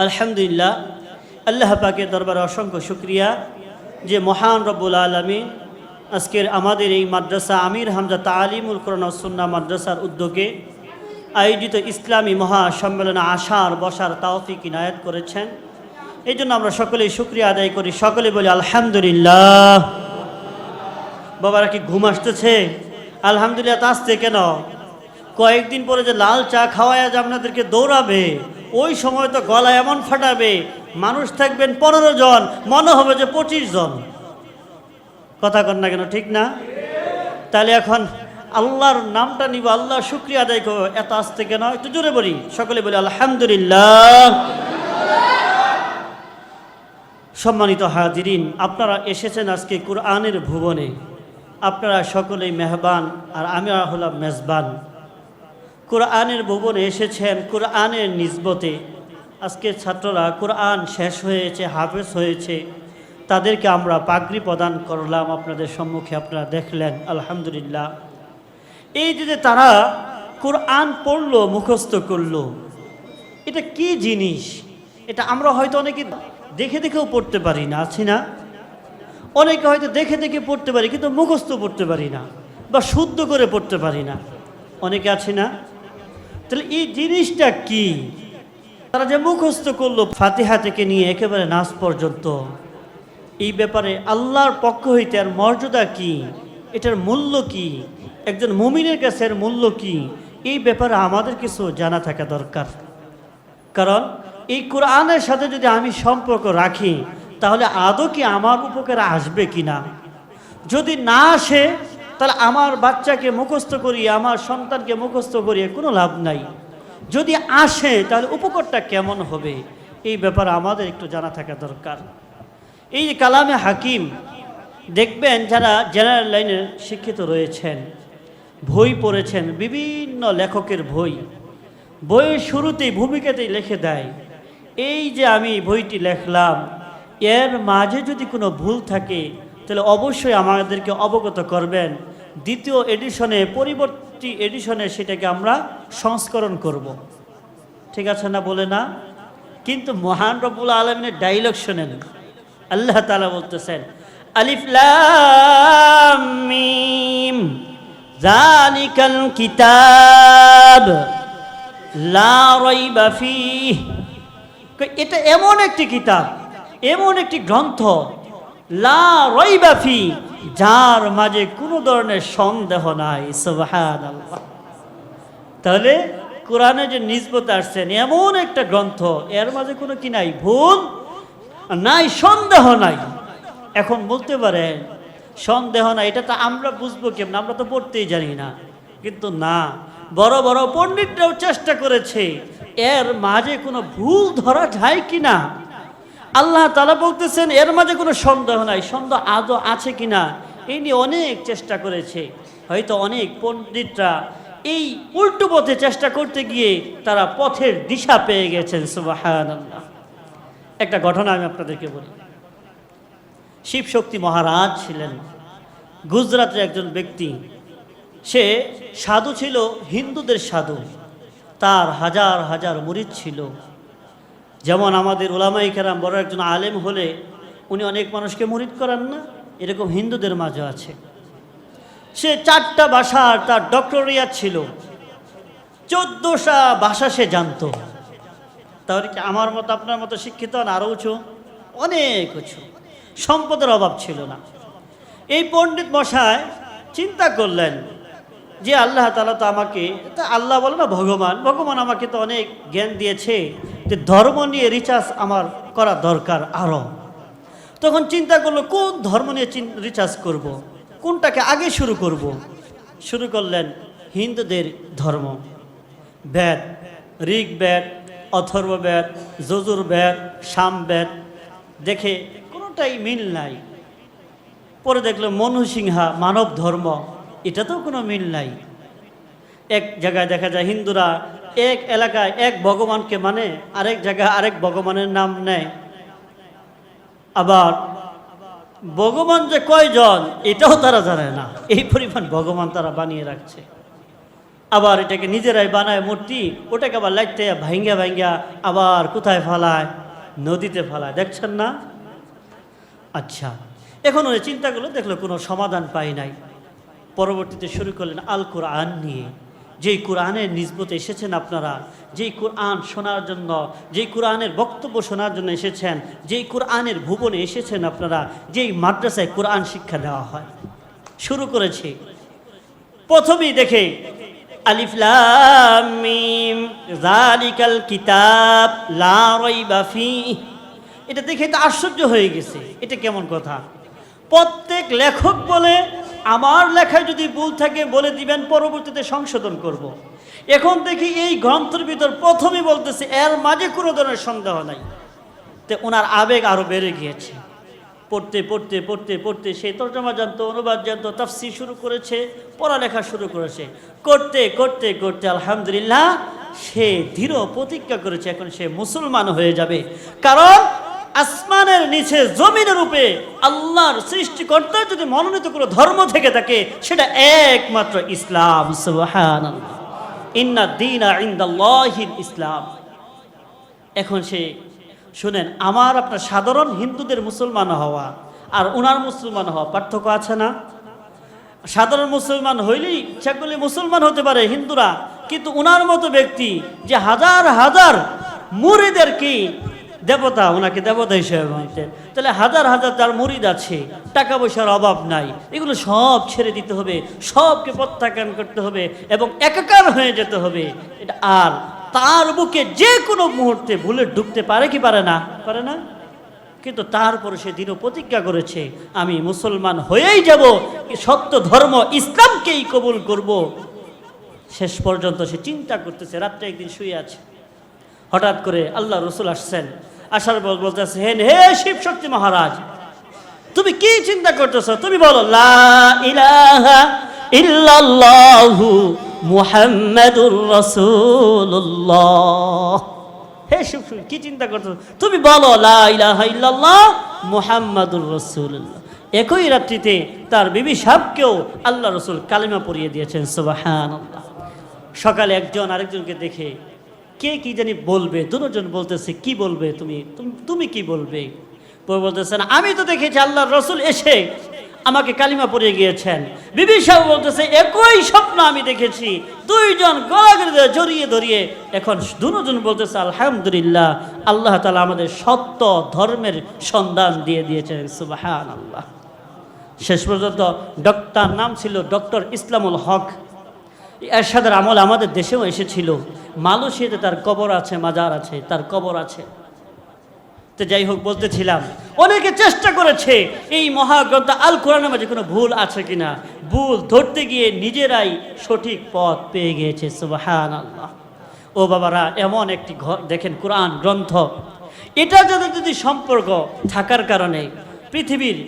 আলহামদুলিল্লাহ, আল্লাহ পাকের দরবারে অসংখ্য শুক্রিয়া যে মহান রব্বুল আলমী আজকের আমাদের এই মাদ্রাসা আমির হামজা তালিমুল সুন্না মাদ্রাসার উদ্যোগে আয়োজিত ইসলামী মহা সম্মেলনে আসার বসার তাওফিক ইনায়াত করেছেন। এই জন্য আমরা সকলেই শুক্রিয়া আদায় করি। সকলে বলি আলহামদুলিল্লাহ। বাবারা কি ঘুম আসতেছে? আলহামদুলিল্লাহ, তা আসছে কেন? কয়েকদিন পরে যে লাল চা খাওয়ায় আজ আপনাদেরকে দৌড়াবে। ওই সময় তো গলা এমন ফাটাবে, মানুষ থাকবেন পনেরো জন, মনে হবে যে পঁচিশ জন। কথা কর না কেন, ঠিক না? তাহলে এখন আল্লাহর নামটা নিব, আল্লাহ শুক্রিয়া আদায় করব। এত আসতে কেন একটু জোরে বলি। সকলে বলি, আলহামদুলিল্লাহ। সম্মানিত হাজিরিন, আপনারা এসেছেন আজকে কুরআনের ভুবনে। আপনারা সকলেই মেহবান, আর আমি হলাম মেজবান। কোরআনের ভুবনে এসেছেন, কোরআনের নিজবতে আজকের ছাত্ররা কোরআন শেষ হয়েছে, হাফেজ হয়েছে। তাদেরকে আমরা পাগড়ি প্রদান করলাম, আপনাদের সম্মুখে আপনারা দেখলেন, আলহামদুলিল্লাহ। এই যে তারা কোরআন পড়ল, মুখস্থ করল, এটা কি জিনিস? এটা আমরা হয়তো অনেকে দেখে দেখেও পড়তে পারি না, আছি না? অনেকে হয়তো দেখে দেখে পড়তে পারি, কিন্তু মুখস্থ পড়তে পারি না, বা শুদ্ধ করে পড়তে পারি না। অনেকে আছে না? তাহলে এই জিনিসটা কি? তারা যে মুখস্থ করল, ফাতিহা থেকে নিয়ে একেবারে নাচ পর্যন্ত। এই ব্যাপারে আল্লাহর পক্ষ হইতে আর মর্যাদা কি? এটার মূল্য কি? একজন মুমিনের কাছে এর মূল্য কি? এই ব্যাপারে আমাদের কিছু জানা থাকা দরকার। কারণ, এই কোরআনের সাথে যদি আমি সম্পর্ক রাখি, তাহলে আদৌ কি আমার উপকারে আসবে কি না যদি না আসে তাহলে আমার বাচ্চাকে মুখস্থ করিয়ে, আমার সন্তানকে মুখস্থ করিয়ে কোনো লাভ নাই। যদি আসে, তাহলে উপকারটা কেমন হবে? এই ব্যাপারে আমাদের একটু জানা থাকা দরকার। এই যে কালামে হাকিম দেখবেন যারা জেনারেল লাইনে শিক্ষিত রয়েছেন, বই পড়েছেন, বিভিন্ন লেখকের বই। বইয়ের শুরুতেই, ভূমিকাতেই লিখে দেয়, এই যে আমি বইটি লেখলাম, এর মাঝে যদি কোনো ভুল থাকে, তাহলে অবশ্যই আমাদেরকে অবগত করবেন। দ্বিতীয় এডিশনে পরিবর্তী এডিশনে সেটাকে আমরা সংস্করণ করব। ঠিক আছে না বলে না? কিন্তু মহান রবুল আলমিনের ডাইলগ শোনেন। আল্লাহ তালা বলতেছেন আলিফলাম জানিকাল কিতাব, লা এটা এমন একটি কিতাব, এমন একটি গ্রন্থ, লা রইবাফি যার মাঝে কোনো ধরনের সন্দেহ নাই তাহলে কোরআনে যে নিজবত আসছেন এমন একটা গ্রন্থ, এর মাঝে কোনো কি নাই? ভুল নাই, সন্দেহ নাই। এখন বলতে পারেন, সন্দেহ নাই, এটা তো আমরা বুঝব কেমন? আমরা তো পড়তেই জানি না। কিন্তু না, বড় বড় পণ্ডিতরাও চেষ্টা করেছে, এর মাঝে কোনো ভুল ধরা যায় কি না আল্লাহ তালা বলতেছেন, এর মাঝে কোনো সন্দেহ নাই। সন্দেহ আদৌ আছে কি না এই নিয়ে অনেক চেষ্টা করেছে। হয়তো অনেক পণ্ডিতরা এই উল্টো পথে চেষ্টা করতে গিয়ে তারা পথের দিশা পেয়ে গেছেন একটা ঘটনা আমি আপনাদেরকে বলি। শিবশক্তি মহারাজ ছিলেন। গুজরাটের একজন ব্যক্তি। সে সাধু ছিল, হিন্দুদের সাধু। তার হাজার হাজার মুরিদ ছিল। যেমন আমাদের ওলামাই কেরাম বড় একজন আলেম হলে উনি অনেক মানুষকে মুরিদ করেন না, এরকম হিন্দুদের মাঝে আছে। সে চারটা ভাষার তার ডক্টরিয়া ছিল। চোদ্দোটা ভাষা সে জানতো। তাহলে কি আমার মতো আপনার মতো শিক্ষিত হন আরও উঁচু? অনেক উঁচু। সম্পদের অভাব ছিল না। এই পণ্ডিত মশায় চিন্তা করলেন যে আল্লাহ তালা তো আমাকে, তা আল্লাহ বলে না, ভগবান ভগবান আমাকে তো অনেক জ্ঞান দিয়েছে। যে ধর্ম নিয়ে রিচার্জ আমার করা দরকার আরও তখন চিন্তা করল, কোন ধর্ম নিয়ে রিচার্জ করব। কোনটাকে আগে শুরু করব। শুরু করলেন হিন্দুদের ধর্ম বেদ, ঋগ বেদ, অথর্ব বেদ, যজুর বেদ শাম বেদ, দেখে কোনোটাই মিল নাই পরে দেখল মনুসিংহা, মানব ধর্ম, এটাতেও কোনো মিল নাই এক জায়গায় দেখা যায় হিন্দুরা এক এলাকায় এক ভগবানকে মানে আরেক জায়গায় আরেক ভগবানের নাম নেয়। আবার ভগবান যে কয়জন, এটাও তারা জানে না। এই পরিমাণ ভগবান তারা বানিয়ে রাখছে। আবার এটাকে নিজেরাই বানায় মূর্তি, ওটাকে আবার লাইতে ভাঙ্গা ভাঙ্গা আবার কোথায় ফালায়? নদীতে ফালায়। দেখছেন না? আচ্ছা এখন ওই চিন্তাগুলো দেখল কোনো সমাধান পাই নাই। পরবর্তীতে শুরু করলেন আল কোরআন নিয়ে। যেই কোরআনের নিজবতে এসেছেন আপনারা, যেই কোরআন শোনার জন্য, যেই কোরআনের বক্তব্য শোনার জন্য এসেছেন, যেই কোরআনের ভুবনে এসেছেন আপনারা, যেই মাদ্রাসায় কোরআন শিক্ষা দেওয়া হয়। শুরু করেছি। প্রথমেই দেখে কিতাব এটা দেখে তো আশ্চর্য হয়ে গেছে। এটা কেমন কথা? প্রত্যেক লেখক বলে আমার লেখায় যদি ভুল থাকে বলে দিবেন, পরবর্তীতে সংশোধন করব। এখন দেখি এই গ্রন্থের ভিতর প্রথমেই বলতেছে এর মাঝে কোনো ধরনের সন্দেহ নাই। তে ওনার আবেগ আরও বেড়ে গিয়েছে। পড়তে পড়তে পড়তে পড়তে সে তর্জমা জানতো, অনুবাদ জানতো তাফসি শুরু করেছে, পড়ালেখা শুরু করেছে। করতে করতে করতে আলহামদুলিল্লাহ সে দৃঢ় প্রতিজ্ঞা করেছে, এখন সে মুসলমান হয়ে যাবে। কারণ আসমানের নিচে, জমিনের রূপে আল্লাহর সৃষ্টিকর্তা যদি মনোনীত কোনো ধর্ম থেকে থাকে, সেটা একমাত্র ইসলাম ইন্না দিনা ইসলাম। এখন সে, শুনেন, আমার আপনার সাধারণ হিন্দুদের মুসলমান হওয়া আর উনার মুসলমান হওয়া পার্থক্য আছে না? সাধারণ মুসলমান হইলেই করলে মুসলমান হতে পারে হিন্দুরা, কিন্তু উনার মতো ব্যক্তি যে হাজার হাজার মুরিদের কি দেবতা, ওনাকে দেবতা হিসেবে মানতেন। তাহলে হাজার হাজার তার মুরিদ আছে, টাকা পয়সার অভাব নাই। এগুলো সব ছেড়ে দিতে হবে, সবকে প্রত্যাখ্যান করতে হবে এবং একাকার হয়ে যেতে হবে। এটা আর তার বুকে যে কোনো মুহূর্তে ভুলে ঢুকতে পারে কি পারে না? পারে না? কিন্তু তারপর সে দৃঢ় প্রতিজ্ঞা করেছে, আমি মুসলমান হয়েই যাব, সত্য ধর্ম ইসলামকেই কবুল করব। শেষ পর্যন্ত সে চিন্তা করতেছে, রাত্রে একদিন শুয়ে আছে। হঠাৎ করে আল্লাহ রসুল আসছেন আসার পর বলতেছে হে হে শিব শক্তি মহারাজ, তুমি কি চিন্তা করতেছো? তুমি বলো, লা ইলাহা ইল্লাল্লাহু মুহাম্মাদুর রাসূলুল্লাহ। হে শিব কি চিন্তা করতেছো? তুমি বলো, লা ইলাহা ইল্লাল্লাহ মুহাম্মাদুর রাসূলুল্লাহ। একই রাত্রিতে তার বিবি সাহেবকেও আল্লাহ রসুল কালিমা পড়িয়ে দিয়েছেন, সুবহানাল্লাহ। সকালে একজন আরেকজনকে দেখে কে কি জানি বলবে, দুজন বলতেছে, কি বলবে তুমি? তুমি- কি বলবে? পরে বলতেছেন, আমি তো দেখেছি আল্লাহর রসুল এসে আমাকে কালিমা পড়িয়ে গিয়েছেন। বিবি বলতেছে, একই স্বপ্ন আমি দেখেছি। দুইজন গলাগলি জড়িয়ে ধরিয়ে এখন দুজন বলতেছে, আলহামদুলিল্লাহ, আল্লাহ তালা আমাদের সত্য ধর্মের সন্ধান দিয়ে দিয়েছেন। সুবাহান আল্লাহ শেষ পর্যন্ত ডক্টর, নাম ছিল ডক্টর ইসলামুল হক। এরশাদের আমল আমাদের দেশেও এসেছিল। মালয়েশিয়াতে তার কবর আছে, মাজার আছে, তার কবর আছে। তো যাই হোক, বলতেছিলাম, অনেকে চেষ্টা করেছে, এই মহাগ্রন্থ আল কোরআনের মাঝে কোনো ভুল আছে কিনা? ভুল ধরতে গিয়ে নিজেরাই সঠিক পথ পেয়ে গিয়েছে সুবাহান আল্লাহ ও বাবারা, এমন একটি ঘর দেখেন, কোরআন গ্রন্থ। এটা যাদের যদি সম্পর্ক থাকার কারণে পৃথিবীর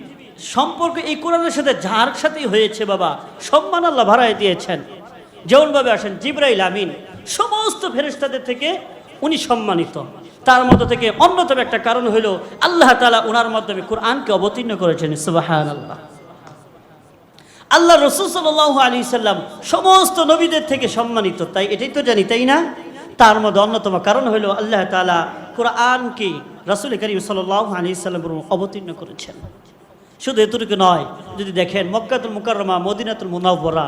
সম্পর্ক এই কোরআনের সাথে যার সাথেই হয়েছে বাবা, সম্মান আল্লাহ ভাড়ায় দিয়েছেন। যেমনভাবে আসেন জিব্রাইল আমিন, সমস্ত ফেরেস্তাদের থেকে উনি সম্মানিত। তার মধ্যে থেকে অন্যতম একটা কারণ হইল, আল্লাহ তালা ওনার মাধ্যমে কোরআনকে অবতীর্ণ করেছেন সুবাহান আল্লাহ আল্লাহ রসুল সাল্লাহ আলী সাল্লাম সমস্ত নবীদের থেকে সম্মানিত। তাই এটাই তো জানি, তাই না? তার মধ্যে অন্যতম কারণ হইল, আল্লাহ তালা কোরআনকে রসুল করিম সাল্লাহ আলী সাল্লাম অবতীর্ণ করেছেন। শুধু এতটুকু নয়, যদি দেখেন মক্কাতুল মুকাররমা, মদিনাতুল মুনাওয়ারা,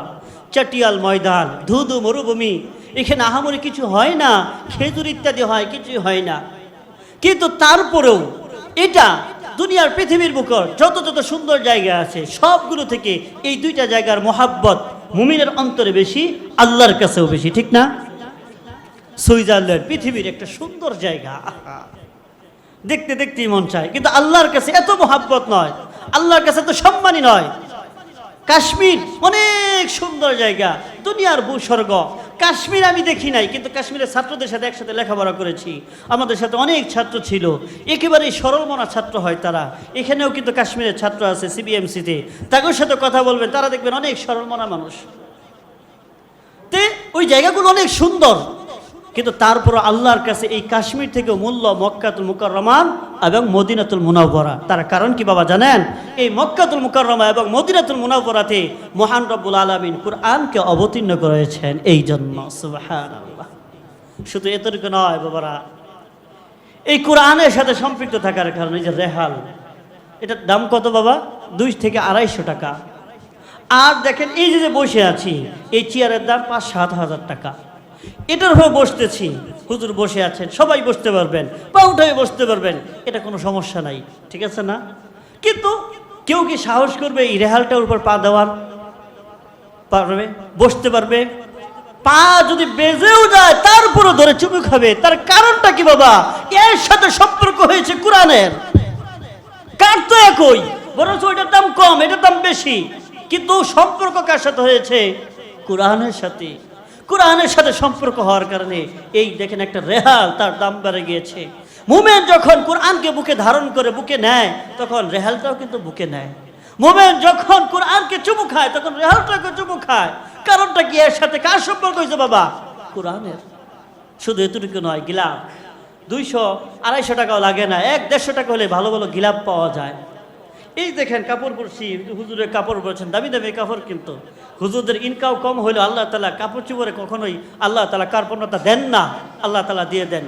চাটিয়াল ময়দান, ধুধু মরুভূমি, এখানে আহামরি কিছু হয় না, খেজুর ইত্যাদি হয়, কিছুই হয় না। কিন্তু তারপরেও এটা দুনিয়ার পৃথিবীর বুকর যত যত সুন্দর জায়গা আছে, সবগুলো থেকে এই দুইটা জায়গার মোহাব্বত মুমিনের অন্তরে বেশি, আল্লাহর কাছেও বেশি, ঠিক না? সুইজারল্যান্ড পৃথিবীর একটা সুন্দর জায়গা। দেখতে দেখতেই মন চায়, কিন্তু আল্লাহর কাছে এত মোহাব্বত নয় আল্লাহর কাছে তো সম্মানই নয়। কাশ্মীর অনেক সুন্দর জায়গা, দুনিয়ার ভূস্বর্গ। কাশ্মীর আমি দেখি নাই, কিন্তু কাশ্মীরের ছাত্রদের সাথে একসাথে লেখাপড়া করেছি। আমাদের সাথে অনেক ছাত্র ছিল, একেবারেই সরলমনা ছাত্র হয় তারা। এখানেও কিন্তু কাশ্মীরের ছাত্র আছে সিবিএমসিতে। তাদের সাথে কথা বলবেন, তারা দেখবেন অনেক সরলমনা মানুষ। তে, ওই জায়গাগুলো অনেক সুন্দর। কিন্তু তারপর আল্লাহর কাছে এই কাশ্মীর থেকে মূল্য মক্কাতুল মুকাররমান এবং মদিনাতুল মুনাওবরা তার কারণ কি বাবা জানেন? এই মক্কাতুল মুকাররমা এবং মদিনাতুল মুনাওবরাতে মহান রব্বুল আলামিন কুরআনকে অবতীর্ণ করেছেন এই জন্য। শুধু এতটুকু নয় বাবারা, এই কোরআনের সাথে সম্পৃক্ত থাকার কারণে যে রেহাল, এটার দাম কত বাবা? দুই থেকে আড়াইশো টাকা। আর দেখেন এই যে যে বসে আছি, এই চেয়ারের দাম পাঁচ সাত হাজার টাকা। এটার হয়ে বসতেছি। হুজুর বসে আছেন, সবাই বসতে পারবেন, পা উঠে বসতে পারবেন, এটা কোনো সমস্যা নাই, ঠিক আছে না? কিন্তু কেউ কি সাহস করবে এই রেহালটার উপর পা দেওয়ার? পারবে? বসতে পারবে? পা যদি বেজেও যায় তারপরও ধরে চুমু খাবে। তার কারণটা কি বাবা? এর সাথে সম্পর্ক হয়েছে কোরআনের। কার তো একই? বরঞ্চ ওইটার দাম কম, এটার দাম বেশি। কিন্তু সম্পর্ক কার সাথে হয়েছে? কোরআনের সাথে। কোরআনের সাথে সম্পর্ক হওয়ার কারণে এই দেখেন একটা রেহাল তার দাম বেড়ে গিয়েছে। মুমেন যখন কোরআনকে বুকে ধারণ করে বুকে নেয়, তখন রেহালটাও কিন্তু বুকে নেয়। মোমেন যখন কোরআনকে চুমু খায়, তখন রেহালটাকে চুমু খায়। কারণটা কি? এর সাথে কার সম্পর্ক হয়েছে বাবা? কোরআনের। শুধু এতটুকু নয়, গিলাপ। দুইশো আড়াইশো টাকাও লাগে না, এক দেড়শো টাকা হলে ভালো ভালো গিলাপ পাওয়া যায়। এই দেখেন কাপড় পরছি হুজুরের কাপড় পরছেন, দামি দামি কাপড় কিন্তু। হুজুরদের ইনকাম কম হলেও আল্লাহ তালা কাপড় চুপড়ে কখনোই আল্লাহ তালা কার্পণ্যতা দেন না, আল্লাহ তালা দিয়ে দেন।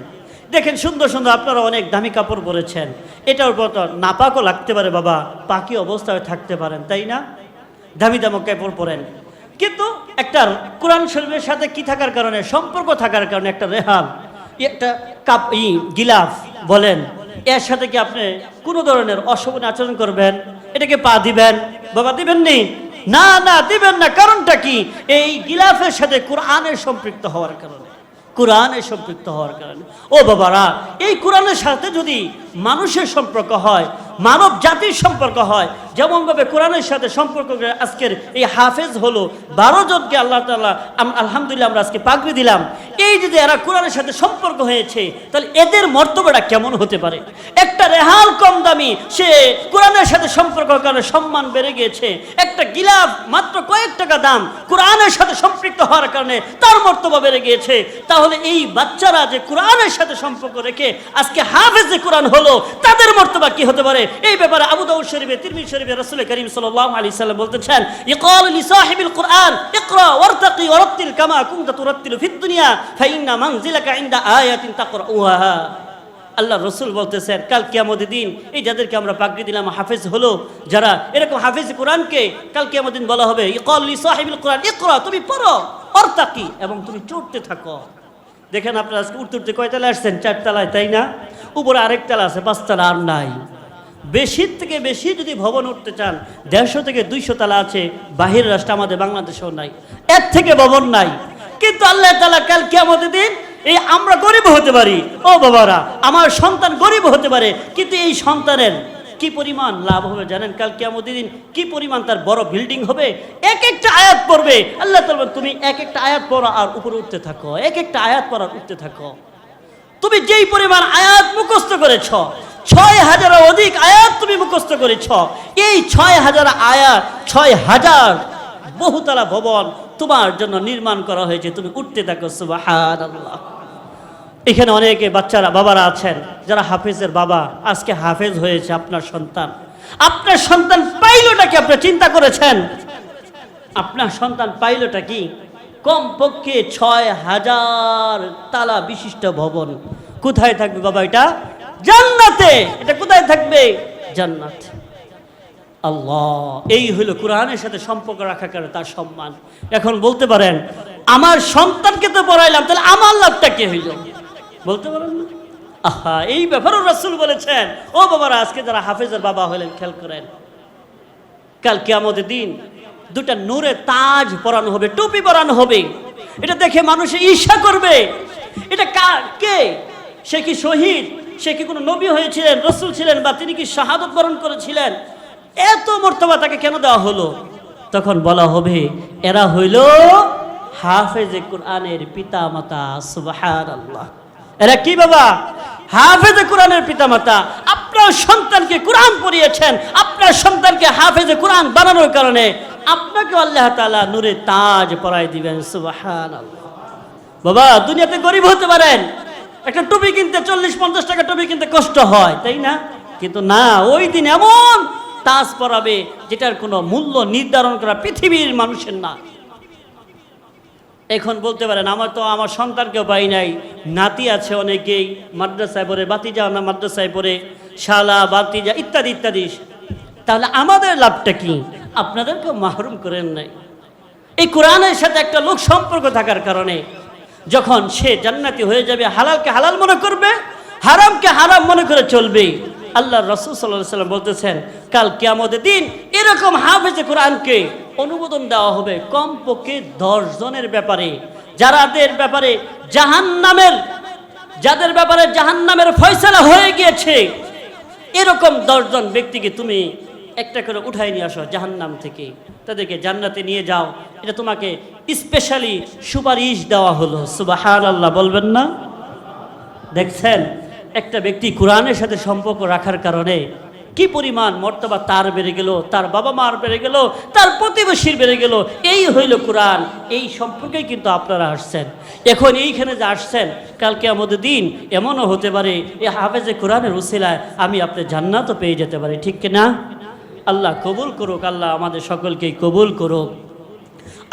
দেখেন সুন্দর সুন্দর আপনারা অনেক দামি কাপড় পরেছেন, এটার উপর তো নাপাকও লাগতে পারে বাবা, পাকি অবস্থায় থাকতে পারেন, তাই না? দামি দামি কাপড় পরেন। কিন্তু একটা কোরআন শরীফের সাথে কি থাকার কারণে, সম্পর্ক থাকার কারণে একটা রেহাল, একটা কাপ ই, গিলাফ বলেন এর সাথে কি আপনি কোনো ধরনের অশোভন আচরণ করবেন? এটাকে পা দিবেন? বাবা, দিবেন নি? না না, দিবেন না। কারণটা কি? এই গিলাফের সাথে কোরআনের সম্পৃক্ত হওয়ার কারণে। কোরআনের সম্পৃক্ত হওয়ার কারণে। ও বাবারা, এই কোরআনের সাথে যদি মানুষের সম্পর্ক হয়, মানব জাতির সম্পর্ক হয়, যেমনভাবে কোরআনের সাথে সম্পর্ক আজকের এই হাফেজ হলো, বারো জনকে আল্লাহ তাল্লাহ আলহামদুলিল্লাহ আমরা আজকে পাগড়ি দিলাম। এই যদি এরা কোরআনের সাথে সম্পর্ক হয়েছে, তাহলে এদের মর্তব্যটা কেমন হতে পারে? একটা রেহাল কম দামি, সে কোরআনের সাথে সম্পর্ক কারণে সম্মান বেড়ে গিয়েছে। একটা গিলাফ মাত্র কয়েক টাকা দাম, কোরআনের সাথে সম্পৃক্ত হওয়ার কারণে তার মর্তব্য বেড়ে গিয়েছে। তাহলে এই বাচ্চারা যে কোরআনের সাথে সম্পর্ক রেখে আজকে হাফেজে কোরআন হলো, তাদের মর্তব্য কি হতে পারে? এই ব্যাপারে আবু দাউদ শরীফে, তিরমিজি শরীফে রাসূল করিম সাল্লাল্লাহু আলাইহি সাল্লাম বলতেছেন, ইকাল কুরআন, ইকরা কামা কুনতা তুরাত্তিলু ফিদ দুনিয়া। ফাইন্না মানজিলাকা ইনদা আয়াতিন তাকরাউহা। আল্লাহ রসুল বলতেছেন, কাল কিয়ামতের দিন এই যাদেরকে আমরা পাগড়ি দিলাম, হাফেজ হলো যারা এরকম হাফেজ কোরআনকে কাল কিয়ামতের দিন বলা হবে ইকাল সাহিবিল কুরআন, ইকরা, তুমি পড়ো ওয়ারতাকি এবং তুমি চড়তে থাকো। দেখেন আপনারা আজকে উঠতে উঠতে কয়তলা আসছেন? চারতলায় তাই না? উপরে আরেক তালা আছে পাঁচতলা আর নাই। বেশির থেকে বেশি যদি ভবন উঠতে চান, দেড়শো থেকে দুইশো তালা আছে, বাহির রাষ্ট্র আমাদের বাংলাদেশেও নাই। এর থেকে ভবন নাই। কিন্তু আল্লাহ তালা কাল কেমতের দিন এই আমরা গরিব হতে পারি। ও বাবারা, আমার সন্তান গরিব হতে পারে, কিন্তু এই সন্তানের কি পরিমাণ লাভ হবে জানেন? কাল কেমন দিন কি পরিমাণ তার বড় বিল্ডিং হবে? এক একটা আয়াত পড়বে। আল্লাহ তালা তুমি এক একটা আয়াত পড়ো আর উপরে উঠতে থাকো। এক একটা আয়াত পড়ার উঠতে থাকো। তুমি যেই পরিমাণ আয়াত মুখস্থ করেছ, ছয় হাজারের অধিক আয়াত তুমি মুখস্থ করেছ। এই ছয় হাজার আয়াত, ছয় হাজার বহুতলা ভবন তোমার জন্য নির্মাণ করা হয়েছে। তুমি উঠতে থাকো এখানে অনেকে বাচ্চারা, বাবারা আছেন, যারা হাফেজের বাবা, আজকে হাফেজ হয়েছে আপনার সন্তান। আপনার সন্তান পাইলটা কি আপনি চিন্তা করেছেন? আপনার সন্তান পাইলটা কি? কম পক্ষে ছয় হাজার তালা বিশিষ্ট ভবন। কোথায় থাকবে বাবা এটা? জান্নাতে। এটা কোথায় থাকবে? জান্নাত। আল্লাহ, এই হলো কোরআনের সাথে সম্পর্ক রাখা করে তার সম্মান। এখন বলতে পারেন, আমার সন্তানকে তো পড়াইলাম, তাহলে আমার লাভটা কে হইল? বলতে পারেন না। আহা, এই ব্যাপারেও রাসূল বলেছেন, ও বাবারা, আজকে যারা হাফেজের বাবা হলেন, খেয়াল করেন, কাল কিয়ামতের দিন দুটা নূরে তাজ পরানো হবে, টুপি পরানো হবে। এটা দেখে মানুষে ঈর্ষা করবে। এটা কার কে? সে কি শহীদ? সে কি কোনো নবী হয়েছিলেন, রসুল ছিলেন, বা তিনি কি শাহাদত বরণ করেছিলেন? এত মর্তবা তাকে কেন দেওয়া হলো? তখন বলা হবে, এরা হইল হাফেজে কোরআনের পিতা মাতা সুবহানাল্লাহ। এরা কি বাবা? হাফেজে কোরআনের পিতামাতা। আপনার সন্তানকে কোরআন পড়িয়েছেন, আপনার সন্তানকে হাফেজে কোরআন বানানোর কারণে আপনাকে আল্লাহ তাআলা নূরে তাজ পরাই দিবেন, সুবহানাল্লাহ। বাবা, দুনিয়াতে গরিব হতে পারেন। একটা টুপি কিনতে চল্লিশ পঞ্চাশ টাকা টুপি কিনতে কষ্ট হয়, তাই না? কিন্তু না, ওই দিন এমন তাজ পরাবে, যেটার কোনো মূল্য নির্ধারণ করা পৃথিবীর মানুষের না। এখন বলতে পারেন, আমার তো আমার সন্তানকেও পাই নাই। নাতি আছে অনেকেই, মাদ্রাসায় পড়ে, বাতিজা না মাদ্রাসায় পড়ে, শালা, বাতিজা, ইত্যাদি ইত্যাদি। তাহলে আমাদের লাভটা কি? আপনাদেরকেও মাহরুম করেন নাই। এই কোরআনের সাথে একটা লোক সম্পর্ক থাকার কারণে যখন সে জান্নাতি হয়ে যাবে, হালালকে হালাল মনে করবে, হারামকে হারাম মনে করে চলবে আল্লাহ রসুল সাল্লাহ সাল্লাম বলতেছেন, কাল কিয়ামতের দিন এরকম হাফেজে কোরআনকে অনুমোদন দেওয়া হবে কমপক্ষে জনের ব্যাপারে। যারাদের ব্যাপারে জাহান্নামের, যাদের ব্যাপারে জাহান্নামের ফয়সালা হয়ে গিয়েছে, এরকম দশজন ব্যক্তিকে তুমি একটা করে উঠাই নিয়ে আসো জাহান্নাম থেকে। তাদেরকে জান্নাতে নিয়ে যাও। এটা তোমাকে স্পেশালি সুপারিশ দেওয়া হলো। সুবাহার আল্লাহ বলবেন না? দেখছেন? একটা ব্যক্তি কোরআনের সাথে সম্পর্ক রাখার কারণে কি পরিমাণ মর্তবা তার বেড়ে গেল, তার বাবা মার বেড়ে গেল, তার প্রতিবেশীর বেড়ে গেল, এই হইল কোরআন, এই সম্পর্কেই কিন্তু আপনারা আসছেন। এখন এইখানে যে আসছেন কালকে আমাদের দিন এমনও হতে পারে, এ হাফেজে কোরআনের উসিলায় আমি আপনার জান্নাতও পেয়ে যেতে পারি, ঠিক না আল্লাহ কবুল করুক, আল্লাহ আমাদের সকলকেই কবুল করুক।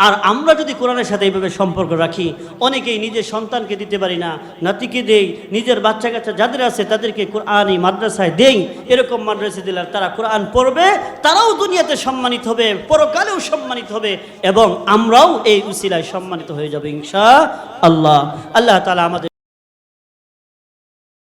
আর আমরা যদি কোরআনের সাথে এইভাবে সম্পর্ক রাখি, অনেকেই নিজের সন্তানকে দিতে পারি না, নাতিকে দেই, নিজের বাচ্চা কাচ্চা যাদের আছে তাদেরকে কোরআন এই মাদ্রাসায় দেই, এরকম মাদ্রাসা দিলে তারা কোরআন পড়বে, তারাও দুনিয়াতে সম্মানিত হবে, পরকালেও সম্মানিত হবে, এবং আমরাও এই উসিলায় সম্মানিত হয়ে যাবে ইনশা আল্লাহ আল্লাহ তালা আমাদের